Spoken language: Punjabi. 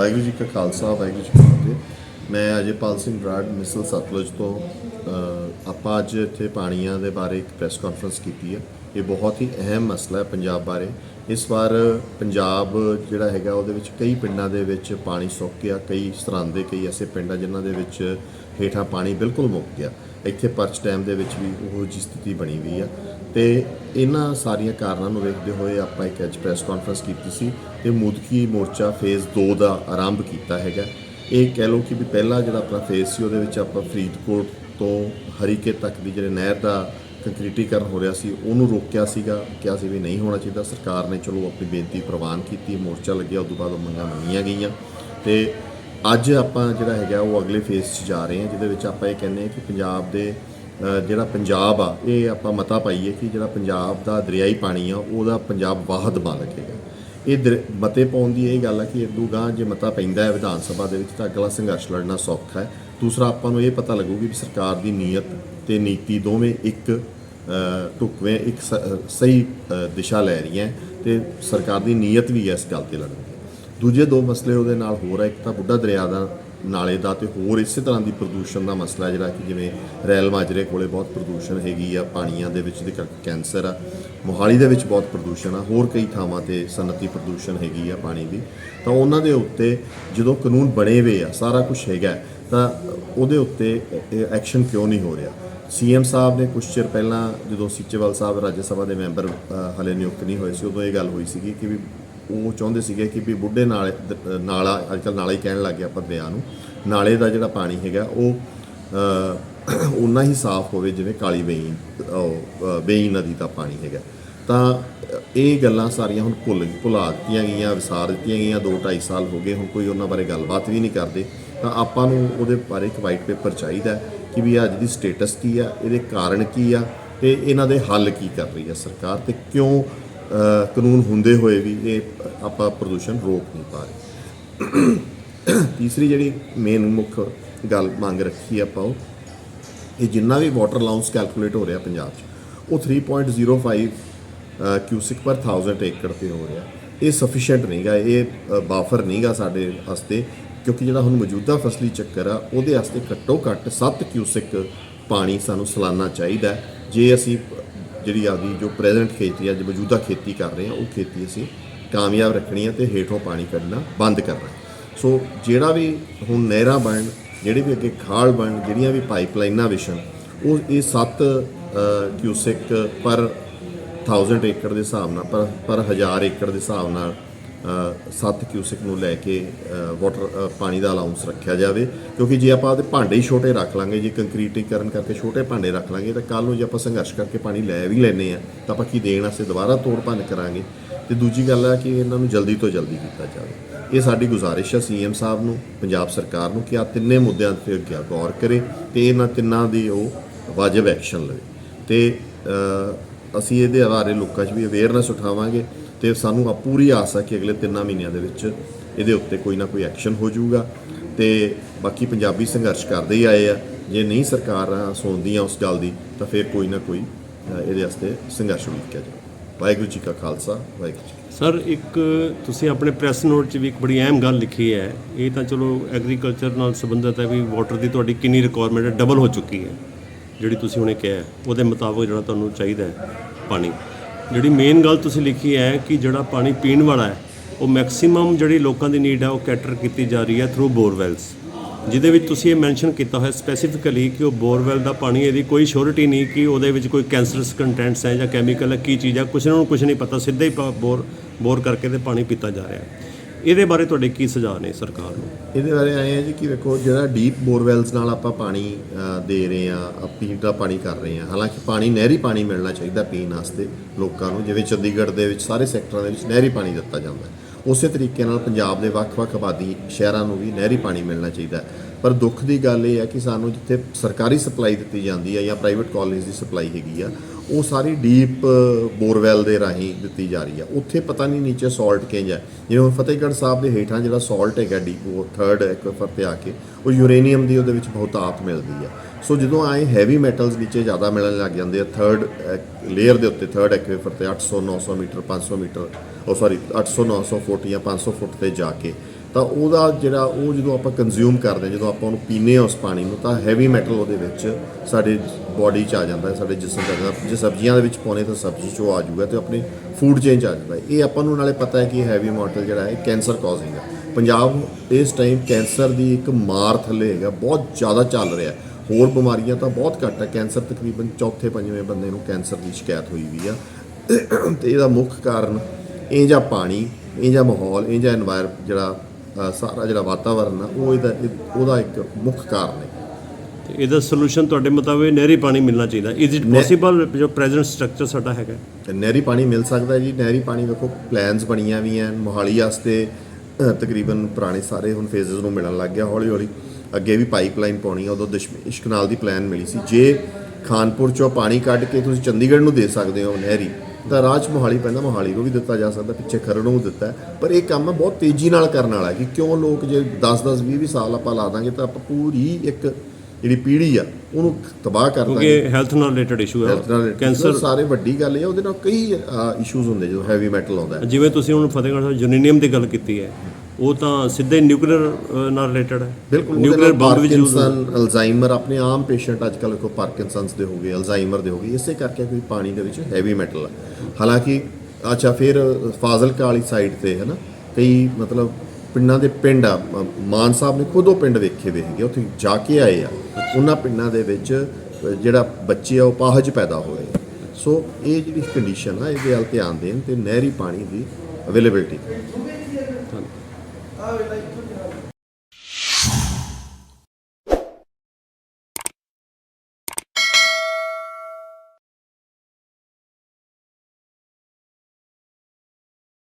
ਵਾਹਿਗੁਰੂ ਜੀ ਕਾ ਖਾਲਸਾ, ਵਾਹਿਗੁਰੂ ਜੀ ਕੀ ਫਤਿਹ। ਮੈਂ ਅਜੇਪਾਲ ਸਿੰਘ ਬਰਾੜ ਮਿਸਲ ਸਤਲੁਜ ਤੋਂ ਆਪਾਂ ਅੱਜ ਇੱਥੇ ਪਾਣੀਆਂ ਦੇ ਬਾਰੇ ਇੱਕ ਪ੍ਰੈਸ ਕਾਨਫਰੰਸ ਕੀਤੀ ਹੈ। ਇਹ ਬਹੁਤ ਹੀ ਅਹਿਮ ਮਸਲਾ ਹੈ ਪੰਜਾਬ ਬਾਰੇ। ਇਸ ਵਾਰ ਪੰਜਾਬ ਜਿਹੜਾ ਹੈਗਾ, ਉਹਦੇ ਵਿੱਚ ਕਈ ਪਿੰਡਾਂ ਦੇ ਵਿੱਚ ਪਾਣੀ ਸੁੱਕ ਗਿਆ, ਕਈ ਸਰਾਂਦੇ, ਕਈ ਐਸੇ ਪਿੰਡ ਆ ਜਿਨ੍ਹਾਂ ਦੇ ਵਿੱਚ ਹੇਠਾਂ ਪਾਣੀ ਬਿਲਕੁਲ ਮੁੱਕ ਗਿਆ। ਇੱਥੇ ਪਰਚ ਡੈਮ ਦੇ ਵਿੱਚ ਵੀ ਉਹ ਜੀ ਸਥਿਤੀ ਬਣੀ ਹੋਈ ਆ। ਤੇ ਇਹਨਾਂ ਸਾਰੀਆਂ ਕਾਰਨਾਂ ਨੂੰ ਵੇਖਦੇ ਹੋਏ ਆਪਾਂ ਇੱਕ ਅੱਜ ਪ੍ਰੈਸ ਕਾਨਫਰੰਸ ਕੀਤੀ ਸੀ ਤੇ ਮੁਦਕੀ ਮੋਰਚਾ ਫੇਜ਼ 2 ਦਾ ਆਰੰਭ ਕੀਤਾ ਹੈਗਾ। ਇਹ ਕਹਿ ਲਓ ਕਿ ਵੀ ਪਹਿਲਾ ਜਿਹੜਾ ਆਪਣਾ ਫੇਜ਼ ਸੀ, ਉਹਦੇ ਵਿੱਚ ਆਪਾਂ ਫਰੀਦਕੋਟ ਤੋਂ ਹਰੀਕੇ ਤੱਕ ਦੀ ਜਿਹੜੇ ਨਹਿਰ ਦਾ ਕੰਕਰੀਟੀਕਰਨ ਹੋ ਰਿਹਾ ਸੀ, ਉਹਨੂੰ ਰੋਕਿਆ ਸੀਗਾ। ਕਿਹਾ ਸੀ ਵੀ ਨਹੀਂ ਹੋਣਾ ਚਾਹੀਦਾ। ਸਰਕਾਰ ਨੇ ਚਲੋ ਆਪਣੀ ਬੇਨਤੀ ਪ੍ਰਵਾਨ ਕੀਤੀ, ਮੋਰਚਾ ਲੱਗਿਆ, ਉਸ ਤੋਂ ਬਾਅਦ ਉਹ ਮੰਗਾਂ ਮੰਨੀਆਂ ਗਈਆਂ। ਤੇ ਅੱਜ ਆਪਾਂ ਜਿਹੜਾ ਹੈਗਾ, ਉਹ ਅਗਲੇ ਫੇਜ਼ 'ਚ ਜਾ ਰਹੇ ਹਾਂ, ਜਿਹਦੇ ਵਿੱਚ ਆਪਾਂ ਇਹ ਕਹਿੰਦੇ ਹਾਂ ਕਿ ਪੰਜਾਬ ਦੇ ਜਿਹੜਾ ਪੰਜਾਬ ਆ ਇਹ ਆਪਾਂ ਮਤਾ ਪਾਈਏ ਕਿ ਜਿਹੜਾ ਪੰਜਾਬ ਦਾ ਦਰਿਆਈ ਪਾਣੀ ਆ ਉਹਦਾ ਪੰਜਾਬ ਵਾਹਦ ਮਾਲਕ ਹੈਗਾ। ਇਹ ਦਰ- ਮਤੇ ਪਾਉਣ ਦੀ ਇਹ ਗੱਲ ਆ ਕਿ ਇਦੋਂ ਗਾਂ ਜੇ ਮਤਾ ਪੈਂਦਾ ਹੈ ਵਿਧਾਨ ਸਭਾ ਦੇ ਵਿੱਚ ਤਾਂ ਅਗਲਾ ਸੰਘਰਸ਼ ਲੜਨਾ ਸੌਖਾ ਹੈ। ਦੂਸਰਾ ਆਪਾਂ ਨੂੰ ਇਹ ਪਤਾ ਲੱਗੂਗੀ ਵੀ ਸਰਕਾਰ ਦੀ ਨੀਅਤ ਤੇ ਨੀਤੀ ਦੋਵੇਂ ਇੱਕ ਅ, ਢੁਕਵੇਂ ਇੱਕ ਸ- ਸਹੀ ਦਿਸ਼ਾ ਲੈ ਰਹੀਆਂ ਹੈ ਤੇ ਸਰਕਾਰ ਦੀ ਨੀਅਤ ਵੀ ਹੈ ਇਸ ਗੱਲ ਤੇ ਲੜਨ ਦੂਜੇ ਦੋ ਮਸਲੇ ਉਹਦੇ ਨਾਲ ਹੋਰ ਹੈ ਇੱਕ ਤਾਂ ਬੁੱਢਾ ਦਰਿਆ ਦਾ ਨਾਲੇ ਦਾ ਤੇ ਹੋਰ ਇਸੇ ਤਰ੍ਹਾਂ ਦੀ ਪ੍ਰਦੂਸ਼ਣ ਦਾ ਮਸਲਾ ਜਿਹੜਾ ਕਿ ਜਿਵੇਂ ਰੈਲ ਮਾਜਰੇ ਕੋਲੇ ਬਹੁਤ ਪ੍ਰਦੂਸ਼ਣ ਹੈਗੀ ਆ ਪਾਣੀਆਂ ਦੇ ਵਿੱਚ ਦੇ ਕਰਕੇ ਕੈਂਸਰ ਆ ਮੋਹਾਲੀ ਦੇ ਵਿੱਚ ਬਹੁਤ ਪ੍ਰਦੂਸ਼ਣ ਆ ਹੋਰ ਕਈ ਥਾਵਾਂ ਤੇ ਸਨਅਤੀ ਪ੍ਰਦੂਸ਼ਣ ਹੈਗੀ ਆ ਪਾਣੀ ਦੀ। ਤਾਂ ਉਹਨਾਂ ਦੇ ਉੱਤੇ ਜਦੋਂ ਕਾਨੂੰਨ ਬਣੇ ਹੋਏ ਆ ਸਾਰਾ ਕੁਝ ਹੈਗਾ ਤਾਂ ਉਹਦੇ ਉੱਤੇ ਐਕਸ਼ਨ ਕਿਉਂ ਨਹੀਂ ਹੋ ਰਿਹਾ? ਸੀਐਮ ਸਾਹਿਬ ਨੇ ਕੁਝ ਚਿਰ ਪਹਿਲਾਂ ਜਦੋਂ ਸੀਚੇਵਾਲ ਸਾਹਿਬ ਰਾਜ ਸਭਾ ਦੇ ਮੈਂਬਰ ਅ, ਹਲੇ ਨਿਯੁਕਤ ਨਹੀਂ ਹੋਏ ਸੀ ਉਦੋਂ ਇਹ ਗੱਲ ਹੋਈ ਸੀਗੀ ਕਿ ਵੀ ਉਹ ਚਾਹੁੰਦੇ ਸੀਗੇ ਕਿ ਵੀ ਬੁੱਢੇ ਨਾਲੇ ਨਾਲਾ ਅੱਜ ਕੱਲ੍ਹ ਨਾਲਾ ਹੀ ਕਹਿਣ ਲੱਗ ਗਿਆ ਆਪਾਂ ਦਰਿਆ ਨੂੰ। ਨਾਲੇ ਦਾ ਜਿਹੜਾ ਪਾਣੀ ਹੈਗਾ ਉਹ ਅ, ਉਨਾ ਹੀ ਸਾਫ਼ ਹੋਵੇ ਜਿਵੇਂ ਕਾਲੀ ਬੇਈ ਬੇਈ ਨਦੀ ਦਾ ਪਾਣੀ ਹੈਗਾ। ਤਾਂ ਇਹ ਗੱਲਾਂ ਸਾਰੀਆਂ ਹੁਣ ਭੁੱਲ ਭੁਲਾ ਦਿੱਤੀਆਂ ਗਈਆਂ ਵਿਸਾਰ ਦਿੱਤੀਆਂ ਗਈਆਂ 2 2.5 ਸਾਲ ਹੋ ਗਏ ਹੁਣ ਕੋਈ ਉਹਨਾਂ ਬਾਰੇ ਗੱਲਬਾਤ ਵੀ ਨਹੀਂ ਕਰਦੇ। ਤਾਂ ਆਪਾਂ ਨੂੰ ਉਹਦੇ ਬਾਰੇ ਇੱਕ ਵਾਈਟ ਪੇਪਰ ਚਾਹੀਦਾ ਕਿ ਵੀ ਅੱਜ ਦੀ ਸਟੇਟਸ ਕੀ ਆ ਇਹਦੇ ਕਾਰਨ ਕੀ ਆ ਤੇ ਇਹਨਾਂ ਦੇ ਹੱਲ ਕੀ ਕਰ ਰਹੀ ਹੈ ਸਰਕਾਰ ਤੇ ਕਿਉਂ ਕਾਨੂੰਨ ਹੁੰਦੇ ਹੋਏ ਵੀ ਇਹ ਆਪਾਂ ਪ੍ਰਦੂਸ਼ਣ ਰੋਕ ਨਹੀਂ ਪਾ ਰਹੇ। ਤੀਸਰੀ ਜਿਹੜੀ ਮੇਨ ਮੁੱਖ ਗੱਲ ਮੰਗ ਰੱਖੀ ਆਪਾਂ ਉਹ, ਇਹ ਜਿੰਨਾ ਵੀ ਵਾਟਰ ਅਲਾਉਂਸ ਕੈਲਕੂਲੇਟ ਹੋ ਰਿਹਾ ਪੰਜਾਬ 'ਚ, ਉਹ 3.05 ਕਿਊਸਿਕ ਪਰ 1000 ਏਕੜ ਤੇ ਹੋ ਰਿਹਾ। ਇਹ ਸਫੀਸ਼ੀਐਂਟ ਨਹੀਂਗਾ ਇਹ ਬਾਫਰ ਨਹੀਂਗਾ ਸਾਡੇ ਵਾਸਤੇ, ਕਿਉਂਕਿ ਜਿਹੜਾ ਹੁਣ ਮੌਜੂਦਾ ਫਸਲੀ ਚੱਕਰ ਆ, ਉਹਦੇ ਵਾਸਤੇ ਘੱਟੋ ਘੱਟ 7 ਕਿਊਸਿਕ ਪਾਣੀ ਸਾਨੂੰ ਸਾਲਾਨਾ ਚਾਹੀਦਾ। ਜੇ ਅਸੀਂ ਜਿਹੜੀ ਆਪਦੀ ਜੋ ਪ੍ਰੈਜ਼ੈਂਟ ਖੇਤੀ ਆ ਮੌਜੂਦਾ ਖੇਤੀ ਕਰ ਰਹੇ ਆ, ਉਹ ਖੇਤੀ ਅਸੀਂ ਕਾਮਯਾਬ ਰੱਖਣੀ ਹੈ ਤੇ ਹੇਠੋਂ ਪਾਣੀ ਕੱਢਣਾ ਬੰਦ ਕਰਨਾ। ਸੋ ਜਿਹੜਾ ਵੀ ਹੁਣ ਨਹਿਰਾਂ ਬਣਨ, ਜਿਹੜੇ ਵੀ ਅੱਗੇ ਖਾਲ ਬਣਨ, ਜਿਹੜੀਆਂ ਵੀ ਪਾਈਪਲਾਈਨਾਂ ਵਿਛਣ, ਉਹ ਇਹ 7 ਕਿਊਸਿਕ ਪਰ 1000 ਏਕੜ ਦੇ ਹਿਸਾਬ ਨਾਲ, ਪਰ ਪਰ 1000 ਏਕੜ ਦੇ ਹਿਸਾਬ ਨਾਲ 7 ਕਿਊਸਿਕ ਨੂੰ ਲੈ ਕੇ ਵਾਟਰ ਪਾਣੀ ਦਾ ਅਲਾਉਂਸ ਰੱਖਿਆ ਜਾਵੇ। ਕਿਉਂਕਿ ਜੇ ਆਪਾਂ ਉਹਦੇ ਭਾਂਡੇ ਹੀ ਛੋਟੇ ਰੱਖ ਲਾਂਗੇ, ਜੇ ਕੰਕਰੀਟੀਕਰਨ ਕਰਕੇ ਛੋਟੇ ਭਾਂਡੇ ਰੱਖ ਲਾਂਗੇ, ਤਾਂ ਕੱਲ ਨੂੰ ਜੇ ਆਪਾਂ ਸੰਘਰਸ਼ ਕਰਕੇ ਪਾਣੀ ਲੈ ਵੀ ਲੈਨੇ ਆ ਤਾਂ ਆਪਾਂ ਕੀ ਦੇਣ ਵਾਸਤੇ ਦੁਬਾਰਾ ਤੋੜ ਭੰਨ ਕਰਾਂਗੇ। ਤੇ ਦੂਜੀ ਗੱਲ ਹੈ ਕਿ ਇਹਨਾਂ ਨੂੰ ਜਲਦੀ ਤੋਂ ਜਲਦੀ ਕੀਤਾ ਜਾਵੇ। ਇਹ ਸਾਡੀ ਗੁਜ਼ਾਰਿਸ਼ ਹੈ ਸੀਐਮ ਸਾਹਿਬ ਨੂੰ, ਪੰਜਾਬ ਸਰਕਾਰ ਨੂੰ, ਕਿ ਆ ਤਿੰਨੇ ਮੁੱਦਿਆਂ ਤੇ ਅੱਗੇ ਗੌਰ ਕਰੇ ਤੇ ਇਹਨਾਂ ਤਿੰਨਾਂ ਦੀ ਉਹ ਵਾਜਬ ਐਕਸ਼ਨ ਲਵੇ। ਤੇ ਅਸੀਂ ਇਹਦੇ ਬਾਰੇ ਲੋਕਾਂ 'ਚ ਵੀ ਅਵੇਅਰਨੈਸ ਉਠਾਵਾਂਗੇ। ਤੇ ਸਾਨੂੰ ਆ ਪੂਰੀ ਆਸ ਹੈ ਕਿ ਅਗਲੇ ਤਿੰਨਾਂ ਮਹੀਨਿਆਂ ਦੇ ਵਿੱਚ ਇਹਦੇ ਉੱਤੇ ਕੋਈ ਨਾ ਕੋਈ ਐਕਸ਼ਨ ਹੋ ਜਾਊਗਾ। ਤੇ ਬਾਕੀ ਪੰਜਾਬੀ ਸੰਘਰਸ਼ ਕਰਦੇ ਹੀ ਆਏ ਆ। ਜੇ ਨਹੀਂ ਸਰਕਾਰਾਂ ਸੁਣਦੀਆਂ ਉਸ ਗੱਲ ਦੀ, ਤਾਂ ਫਿਰ ਕੋਈ ਨਾ ਕੋਈ ਇਹਦੇ ਵਾਸਤੇ ਸੰਘਰਸ਼ ਉਲੀਕਿਆ ਜਾਊ। ਵਾਹਿਗੁਰੂ ਜੀ ਕਾ ਖਾਲਸਾ, ਵਾਹਿਗੁਰੂ ਜੀ ਸਰ, ਇੱਕ ਤੁਸੀਂ ਆਪਣੇ ਪ੍ਰੈਸ ਨੋਟ 'ਚ ਵੀ ਇੱਕ ਬੜੀ ਅਹਿਮ ਗੱਲ ਲਿਖੀ ਹੈ। ਇਹ ਤਾਂ ਚਲੋ ਐਗਰੀਕਲਚਰ ਨਾਲ ਸੰਬੰਧਿਤ ਹੈ ਵੀ ਵਾਟਰ ਦੀ ਤੁਹਾਡੀ ਕਿੰਨੀ ਰਿਕੁਆਇਰਮੈਂਟ ਹੈ ਡਬਲ ਹੋ ਚੁੱਕੀ ਹੈ, ਜਿਹੜੀ ਤੁਸੀਂ ਹੁਣੇ ਕਿਹਾ ਉਹਦੇ ਮੁਤਾਬਕ ਜਿਹੜਾ ਤੁਹਾਨੂੰ ਚਾਹੀਦਾ ਹੈ ਪਾਣੀ। ਜਿਹੜੀ ਮੇਨ ਗੱਲ ਤੁਸੀਂ ਲਿਖੀ ਹੈ ਕਿ ਜਿਹੜਾ ਪਾਣੀ ਪੀਣ ਵਾਲਾ ਹੈ, ਉਹ ਮੈਕਸਿਮਮ ਜਿਹੜੀ ਲੋਕਾਂ ਦੀ ਨੀਡ ਹੈ, ਉਹ ਕੈਟਰ ਕੀਤੀ ਜਾ ਰਹੀ ਹੈ ਥਰੂ ਬੋਰਵੈਲਸ ਜਿਹਦੇ ਵਿੱਚ ਤੁਸੀਂ ਇਹ ਮੈਂਸ਼ਨ ਕੀਤਾ ਹੋਇਆ ਸਪੈਸੀਫਿਕਲੀ ਕਿ ਉਹ ਬੋਰਵੈਲ ਦਾ ਪਾਣੀ, ਇਹਦੀ ਕੋਈ ਸ਼ੋਰਿਟੀ ਨਹੀਂ ਕਿ ਉਹਦੇ ਵਿੱਚ ਕੋਈ ਕੈਂਸਰਸ ਕੰਟੈਂਟਸ ਹੈ ਜਾਂ ਕੈਮੀਕਲ ਹੈ, ਕੀ ਚੀਜ਼ ਹੈ, ਕੁਛ ਨੂੰ ਕੁਝ ਨਹੀਂ ਪਤਾ, ਸਿੱਧਾ ਹੀ ਪਾ- ਬੋਰ ਬੋਰ ਕਰਕੇ ਤੇ ਪਾਣੀ ਪੀਤਾ ਜਾ ਰਿਹਾ ਹੈ। ਇਹਦੇ ਬਾਰੇ ਤੁਹਾਡੇ ਕੀ ਸੁਝਾਅ ਨੇ ਸਰਕਾਰ ਨੂੰ? ਇਹਦੇ ਬਾਰੇ ਆਏ ਆ ਜੀ ਕਿ ਵੇਖੋ, ਜਿਹੜਾ ਡੀਪ ਬੋਰਵੈਲਸ ਨਾਲ ਆਪਾਂ ਪਾਣੀ ਦੇ ਰਹੇ ਆ ਪੀਣ ਦਾ ਪਾਣੀ ਕਰ ਰਹੇ ਆ, ਹਾਲਾਂਕਿ ਪਾਣੀ, ਨਹਿਰੀ ਪਾਣੀ ਮਿਲਣਾ ਚਾਹੀਦਾ ਪੀਣ ਵਾਸਤੇ ਲੋਕਾਂ ਨੂੰ, ਜਿਵੇਂ ਚੰਡੀਗੜ੍ਹ ਦੇ ਵਿੱਚ ਸਾਰੇ ਸੈਕਟਰਾਂ ਦੇ ਵਿੱਚ ਨਹਿਰੀ ਪਾਣੀ ਦਿੱਤਾ ਜਾਂਦਾ ਉਸੇ ਤਰੀਕੇ ਨਾਲ ਪੰਜਾਬ ਦੇ ਵੱਖ-ਵੱਖ ਆਬਾਦੀ ਸ਼ਹਿਰਾਂ ਨੂੰ ਵੀ ਨਹਿਰੀ ਪਾਣੀ ਮਿਲਣਾ ਚਾਹੀਦਾ ਪਰ ਦੁੱਖ ਦੀ ਗੱਲ ਇਹ ਹੈ ਕਿ ਸਾਨੂੰ ਜਿੱਥੇ ਸਰਕਾਰੀ ਸਪਲਾਈ ਦਿੱਤੀ ਜਾਂਦੀ ਹੈ ਜਾਂ ਪ੍ਰਾਈਵੇਟ ਕਾਲਜ ਦੀ ਸਪਲਾਈ ਹੈਗੀ ਆ ਉਹ ਸਾਰੀ ਡੀਪ ਬੋਰਵੈਲ ਦੇ ਰਾਹੀਂ ਦਿੱਤੀ ਜਾ ਰਹੀ ਹੈ ਉੱਥੇ ਪਤਾ ਨਹੀਂ ਨੀਚੇ ਸਾਲਟ ਕਿੰਜ ਹੈ ਜਿਵੇਂ ਹੁਣ ਫਤਿਹਗੜ੍ਹ ਸਾਹਿਬ ਦੇ ਹੇਠਾਂ ਜਿਹੜਾ ਸਾਲਟ ਹੈਗਾ ਡੀਪ ਉਹ ਥਰਡ ਐਕਵਾਫਰ ਤੇ ਆ ਕੇ ਉਹ ਯੂਰੇਨੀਅਮ ਦੀ ਉਹਦੇ ਵਿੱਚ ਬਹੁਤਾਤ ਮਿਲਦੀ ਹੈ ਸੋ ਜਦੋਂ ਆਏ ਹੈਵੀ ਮੈਟਲਸ ਨੀਚੇ ਜ਼ਿਆਦਾ ਮਿਲਣ ਲੱਗ ਜਾਂਦੇ ਆ ਥਰਡ ਲੇਅਰ ਦੇ ਉੱਤੇ ਥਰਡ ਐਕਵਾਫਰ ਤੇ 800 900 ਮੀਟਰ 500 ਮੀਟਰ ਉਹ ਸੌਰੀ 800 900 ਫੁੱਟ ਜਾਂ 500 ਫੁੱਟ ਤੇ ਜਾ ਕੇ ਤਾਂ ਉਹਦਾ ਜਿਹੜਾ ਉਹ ਜਦੋਂ ਆਪਾਂ ਕੰਜ਼ਿਊਮ ਕਰਦੇ ਹਾਂ, ਜਦੋਂ ਆਪਾਂ ਉਹਨੂੰ ਪੀਨੇ ਹਾਂ ਉਸ ਪਾਣੀ ਨੂੰ ਤਾਂ ਹੈਵੀ ਮੈਟਲ ਉਹਦੇ ਵਿੱਚ ਸਾਡੇ ਬਾਡੀ 'ਚ ਆ ਜਾਂਦਾ ਸਾਡੇ ਜਿਸਮ 'ਚ ਜੇ ਸਬਜ਼ੀਆਂ ਦੇ ਵਿੱਚ ਪਾਉਨੇ ਤਾਂ ਸਬਜ਼ੀ 'ਚੋਂ ਆ ਜੂਗਾ ਤੇ ਆਪਣੇ ਫੂਡ ਚੇਂਜ ਆ ਜਾਂਦਾ ਇਹ ਆਪਾਂ ਨੂੰ ਨਾਲੇ ਪਤਾ ਹੈ ਕਿ ਹੈਵੀ ਮੋਟਲ ਜਿਹੜਾ ਹੈ ਕੈਂਸਰ ਕਾਜ਼ਿੰਗ ਹੈ ਪੰਜਾਬ ਇਸ ਟਾਈਮ ਕੈਂਸਰ ਦੀ ਇੱਕ ਮਾਰ ਥੱਲੇ ਹੈਗਾ, ਬਹੁਤ ਜ਼ਿਆਦਾ ਚੱਲ ਰਿਹਾ ਹੋਰ ਬਿਮਾਰੀਆਂ ਤਾਂ ਬਹੁਤ ਘੱਟ ਹੈ। ਕੈਂਸਰ ਤਕਰੀਬਨ ਚੌਥੇ ਪੰਜਵੇਂ ਬੰਦੇ ਨੂੰ ਕੈਂਸਰ ਦੀ ਸ਼ਿਕਾਇਤ ਹੋਈ ਵੀ ਆ। ਤੇ ਇਹਦਾ ਮੁੱਖ ਕਾਰਨ ਇਹ ਜਾਂ ਪਾਣੀ, ਇਹ ਜਾਂ ਮਾਹੌਲ, ਇਹ ਜਾਂ এনवायरमेंट ਜਿਹੜਾ ਸਾਰਾ ਜਿਹੜਾ ਵਾਤਾਵਰਨ ਆ, ਉਹ ਇਹਦਾ ਉਹਦਾ ਇੱਕ ਮੁੱਖ ਕਾਰਨ ਹੈ। ਇਹਦਾ ਸੋਲੂਸ਼ਨ ਤੁਹਾਡੇ ਮੁਤਾਬਿਕ ਨਹਿਰੀ ਪਾਣੀ ਮਿਲਣਾ ਚਾਹੀਦਾ। ਇਜ਼ ਇਟ ਪੋਸੀਬਲ ਜੋ ਪ੍ਰੈਜ਼ੈਂਟ ਸਟਰਕਚਰ ਸਾਡਾ ਹੈਗਾ? ਤੇ ਨਹਿਰੀ ਪਾਣੀ ਮਿਲ ਸਕਦਾ ਜੀ। ਨਹਿਰੀ ਪਾਣੀ ਵੇਖੋ ਪਲਾਨਸ ਬਣੀਆਂ ਵੀ ਹਨ ਮੋਹਾਲੀ ਵਾਸਤੇ ਤਕਰੀਬਨ ਪੁਰਾਣੇ ਸਾਰੇ ਹੁਣ ਫੇਜ਼ਸ ਨੂੰ ਮਿਲਣ ਲੱਗ ਗਿਆ ਹੌਲੀ ਹੌਲੀ ਅੱਗੇ ਵੀ ਪਾਈਪਲਾਈਨ ਪਾਉਣੀ ਆ ਉਦੋਂ ਦਸ਼ਮੇਸ਼ ਕਨਾਲ ਦੀ ਪਲਾਨ ਮਿਲੀ ਸੀ। ਜੇ ਖਾਨਪੁਰ ਚੋਂ ਪਾਣੀ ਕੱਢ ਕੇ ਤੁਸੀਂ ਚੰਡੀਗੜ੍ਹ ਨੂੰ ਦੇ ਸਕਦੇ ਹੋ ਨਹਿਰੀ ਤਾਂ ਰਾਜ ਮੋਹਾਲੀ ਪੈਂਦਾ ਮੋਹਾਲੀ ਨੂੰ ਵੀ ਦਿੱਤਾ ਜਾ ਸਕਦਾ ਪਿੱਛੇ ਖਰੜ ਨੂੰ ਦਿੱਤਾ। ਪਰ ਇਹ ਕੰਮ ਬਹੁਤ ਤੇਜ਼ੀ ਨਾਲ ਕਰਨ ਵਾਲਾ ਕਿ ਕਿਉਂ ਲੋਕ ਜੇ 10 10 20 20 ਸਾਲ ਆਪਾਂ ਲਾ ਦਾਂਗੇ ਤਾਂ ਆਪਾਂ ਪੂਰੀ ਇੱਕ ਜਿਹੜੀ ਪੀੜ੍ਹੀ ਆ ਉਹਨੂੰ ਤਬਾਹ ਕਰ ਦਾਂਗੇ ਕਿਉਂਕਿ ਹੈਲਥ ਨਾਲ ਰਿਲੇਟਡ ਇਸ਼ੂ ਹੈ ਕੈਂਸਰ ਸਾਰੇ ਵੱਡੀ ਗੱਲ ਆ ਉਹਦੇ ਨਾਲ ਕਈ ਇਸ਼ੂਜ਼ ਹੁੰਦੇ ਜਦੋਂ ਹੈਵੀ ਮੈਟਲ ਆਉਂਦਾ ਹੈ। ਜਿਵੇਂ ਤੁਸੀਂ ਹੁਣ ਫਤਿਹਗੜ੍ਹ ਸਾਹਿਬ ਯੂਰੇਨੀਅਮ ਦੀ ਗੱਲ ਕੀਤੀ ਹੈ ਉਹ ਤਾਂ ਸਿੱਧੇ ਨਿਊਕਲੀਅਰ ਨਾਲ ਰਿਲੇਟਡ ਹੈ। ਬਿਲਕੁਲ ਨਿਊਕਲੀਅਰ ਬੰਬ ਵਿੱਚ ਯੂਜ਼ ਅਲਜ਼ਾਈਮਰ ਆਪਣੇ ਆਮ ਪੇਸ਼ੈਂਟ ਅੱਜ ਕੱਲ੍ਹ ਕੋ ਪਾਰਕਿੰਸਨਸ ਦੇ ਹੋ ਗਏ ਅਲਜ਼ਾਈਮਰ ਦੇ ਹੋ ਗਏ ਇਸੇ ਕਰਕੇ ਕੋਈ ਪਾਣੀ ਦੇ ਵਿੱਚ ਹੈਵੀ ਮੈਟਲ ਆ। ਹਾਲਾਂਕਿ ਅੱਛਾ ਫਿਰ ਫਾਜ਼ਿਲਕਾ ਵਾਲੀ ਸਾਈਡ ਤੇ ਹੈ ਨਾ ਕਈ ਮਤਲਬ ਪਿੰਡਾਂ ਦੇ ਪਿੰਡ ਆ ਮ- ਮਾਨ ਸਾਹਿਬ ਨੇ ਖੁਦ ਉਹ ਪਿੰਡ ਵੇਖੇ ਵੇ ਹੈਗੇ, ਉੱਥੇ ਜਾ ਕੇ ਆਏ ਆ। ਉਹਨਾਂ ਪਿੰਡਾਂ ਦੇ ਵਿੱਚ ਜਿਹੜਾ ਬੱਚੇ ਆ, ਉਹ ਪਾਹਜ ਪੈਦਾ ਹੋਏ ਸੋ ਇਹ ਜਿਹੜੀ ਕੰਡੀਸ਼ਨ ਆ, ਇਹਦੇ ਵੱਲ ਧਿਆਨ ਦੇਣ ਤੇ ਨਹਿਰੀ ਪਾਣੀ ਦੀ ਅਵੇਲੇਬਿਲਟੀ ਧੰਨਵਾਦ।